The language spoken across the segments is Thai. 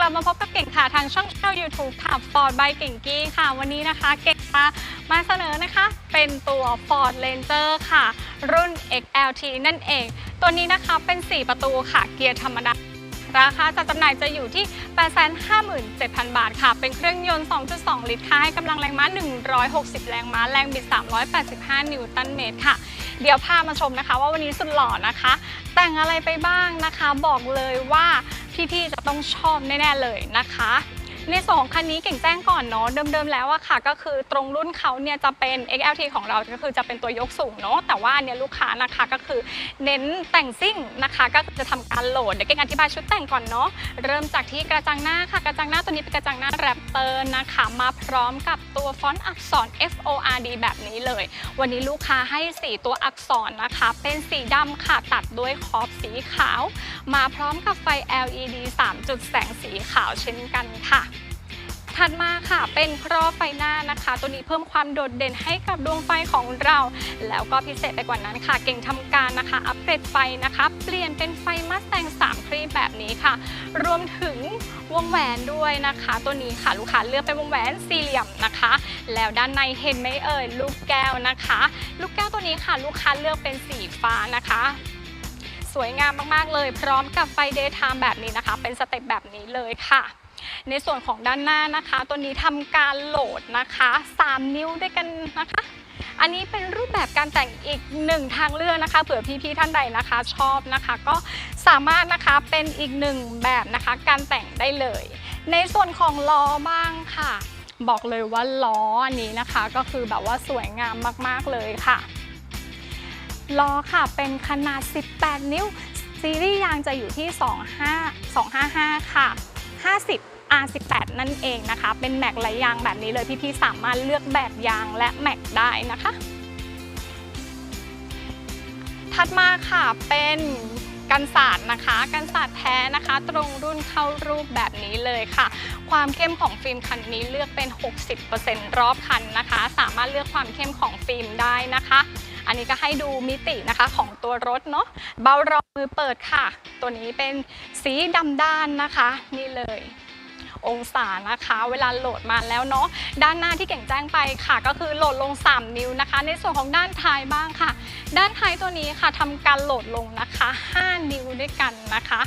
เรามาพบกับเก่งค่ะทางช่องช่อง YouTube ค่ะ Ford by เก่งกี้ค่ะ วันนี้นะคะเก่งมามาเสนอนะคะ เป็นตัว Ford Ranger ค่ะ รุ่น XLT นั่นเอง ตัวนี้นะคะเป็น 4 ประตูค่ะ เกียร์ธรรมดา ราคาจัดจำหน่ายจะอยู่ที่ 857,000 บาทค่ะ เป็นเครื่องยนต์ 2.2 ลิตรค่ะให้กำลังแรงม้า 160 แรงม้า แรงบิด 385 นิวตันเมตรค่ะเดี๋ยวพามาชมนะคะ ว่าวันนี้สุดหล่อนะคะ แต่งอะไรไปบ้างนะคะ บอกเลยว่า พี่ๆจะต้องชอบแน่ๆเลยนะคะ ในส่วนของคันนี้เก่งแจ้งก่อนเนาะเดิมๆแล้วอะค่ะ ก็คือตรงรุ่นเขาเนี่ยจะเป็น XLT ของเราก็คือจะเป็นตัวยกสูงเนาะแต่ว่าเนี่ยลูกค้านะคะก็คือเน้นแต่งซิ่งนะคะ ก็คือจะทำการโหลดเดี๋ยวเก่งอธิบายชุดแต่งก่อนเนาะเริ่มจากที่กระจังหน้าค่ะ กระจังหน้าตัวนี้เป็นกระจังหน้าแรปเตอร์นะคะมาพร้อมกับตัวฟอนต์อักษร F O R D แบบนี้เลย วันนี้ลูกค้าให้สีตัวอักษรนะคะ เป็นสีดำค่ะตัดด้วยขอบสีขาว มาพร้อมกับไฟ LED 3 จุดแสงสีขาวเช่นกันค่ะ ถัดมาค่ะ เป็นครอบไฟหน้านะคะ ตัวนี้เพิ่มความโดดเด่นให้กับดวงไฟของเรา แล้วก็พิเศษไปกว่านั้นค่ะ เก่งทำการนะคะ อัปเกรดไฟนะคะ เปลี่ยนเป็นไฟมัสแตง3ครีบแบบนี้ค่ะ รวมถึงวงแหวนด้วยนะคะ ตัวนี้ค่ะลูกค้าเลือกเป็นวงแหวนสี่เหลี่ยมนะคะ แล้วด้านในเห็นไหมเอ่ยลูกแก้วนะคะ ลูกแก้วตัวนี้ค่ะ ลูกค้าเลือกเป็นสีฟ้านะคะสวยงามมาก ๆ เลย พร้อมกับไฟเดย์ไทม์แบบนี้นะคะ เป็นสเต็ปแบบนี้เลยค่ะ ในส่วนของด้านหน้านะคะ ตัวนี้ทำการโหลดนะคะ 3 นิ้วด้วยกันนะคะ อันนี้เป็นรูปแบบการแต่งอีกหนึ่งทางเลือกนะคะเผื่อพี่ๆท่านใดนะคะชอบนะคะ ก็สามารถนะคะเป็นอีกหนึ่งแบบนะคะการแต่งได้เลย ในส่วนของล้อบ้างค่ะ บอกเลยว่าล้ออันนี้นะคะก็คือแบบว่าสวยงามมากๆเลยค่ะล้อค่ะเป็นขนาด 18 นิ้ว ซีรีส์ยางจะอยู่ที่ 25 255 ค่ะ 50 R18 นั่นเองนะคะ เป็นแม็กไหลยางแบบนี้เลยพี่ๆสามารถเลือกแบบยางและแม็กได้นะคะ ถัดมาค่ะเป็นกันศาสตร์นะคะ กันศาสตร์แท้นะคะ ตรงรุ่นเข้ารูปแบบนี้เลยค่ะ ความเข้มของฟิล์มคันนี้เลือกเป็น 60%รอบคันนะคะ สามารถเลือกความเข้มของฟิล์มได้นะคะ อันนี้ก็ให้ดูมิตินะคะของตัวรถเนาะ เบารองมือเปิดค่ะ ตัวนี้เป็นสีดำด้านนะคะ นี่เลย องศานะคะ เวลาโหลดมาแล้วเนาะด้านหน้าที่เก่งแจ้งไปค่ะ ก็คือโหลดลง 3 นิ้วนะคะ ในส่วนของด้านท้ายบ้างค่ะ ด้านท้ายตัวนี้ค่ะทำการโหลดลงนะคะ 5 นิ้วด้วยกันนะคะ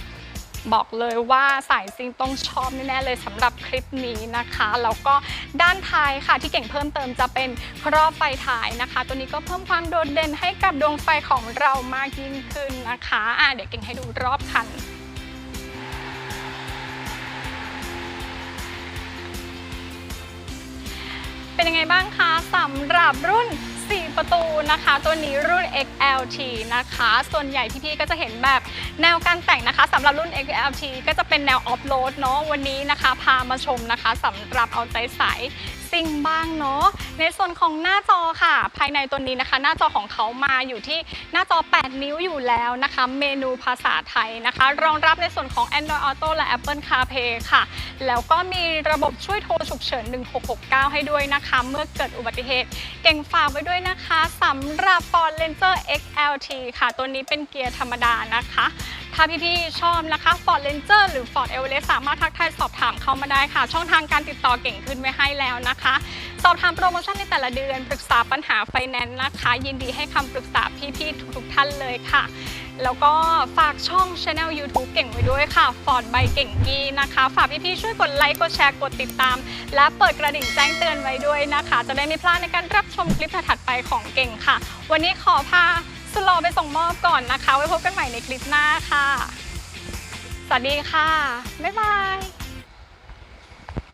บอกเลยว่าสายซิงต้องชอบแน่เลยสำหรับคลิปนี้นะคะ แล้วก็ด้านท้ายค่ะที่เก่งเพิ่มเติมจะเป็นครอบไฟท้ายนะคะ ตัวนี้ก็เพิ่มความโดดเด่นให้กับดวงไฟของเรามากยิ่งขึ้นนะคะอะเดี๋ยวเก่งให้ดูรอบคัน เป็นยังไงบ้างคะสำหรับรุ่น 4 ประตูนะคะ ตัวนี้รุ่น XLT นะคะ ส่วนใหญ่พี่ๆก็จะเห็นแบบแนวการแต่งนะคะสำหรับรุ่น XLT ก็จะเป็นแนวออฟโรดเนาะวันนี้นะคะ พามาชมนะคะสำหรับเอาใจใส ซิ่งบ้างเนาะในส่วนของหน้าจอค่ะ ภายในตัวนี้นะคะ หน้าจอของเขามาอยู่ที่หน้าจอ 8 นิ้วอยู่แล้วนะคะ เมนูภาษาไทยนะคะ รองรับในส่วนของ Android Auto และ Apple CarPlay ค่ะ แล้วก็มีระบบช่วยโทรฉุกเฉิน 1669 ให้ด้วยนะคะ เมื่อเกิดอุบัติเหตุ เก่งฝากไว้ด้วยนะคะสำหรับ Ford Ranger XLT ค่ะ ตัวนี้เป็นเกียร์ธรรมดานะคะาพี่ๆชอบนะคะ Ford Ranger หรือ Ford Everest สามารถทักทายสอบถามเข้ามาได้ค่ะ ช่องทางการติดต่อเก่งขึ้นไว้ให้แล้วนะคะ สอบถามโปรโมชั่นในแต่ละเดือน ปรึกษาปัญหาไฟแนนซ์นะคะ ยินดีให้คำปรึกษาพี่ๆทุกๆท่านเลยค่ะ แล้วก็ฝากช่อง Channel YouTube เก่งไว้ด้วยค่ะ Ford by เก่งกี้นะคะ ฝากพี่ๆช่วยกดไลค์กดแชร์กดติดตาม และเปิดกระดิ่งแจ้งเตือนไว้ด้วยนะคะ จะได้ไม่พลาดในการรับชมคลิปถัดไปของเก่งค่ะ วันนี้ขอพา สโลไปส่งมอบก่อนนะคะ ไว้พบกันใหม่ในคลิปหน้าค่ะ สวัสดีค่ะ บ๊ายบาย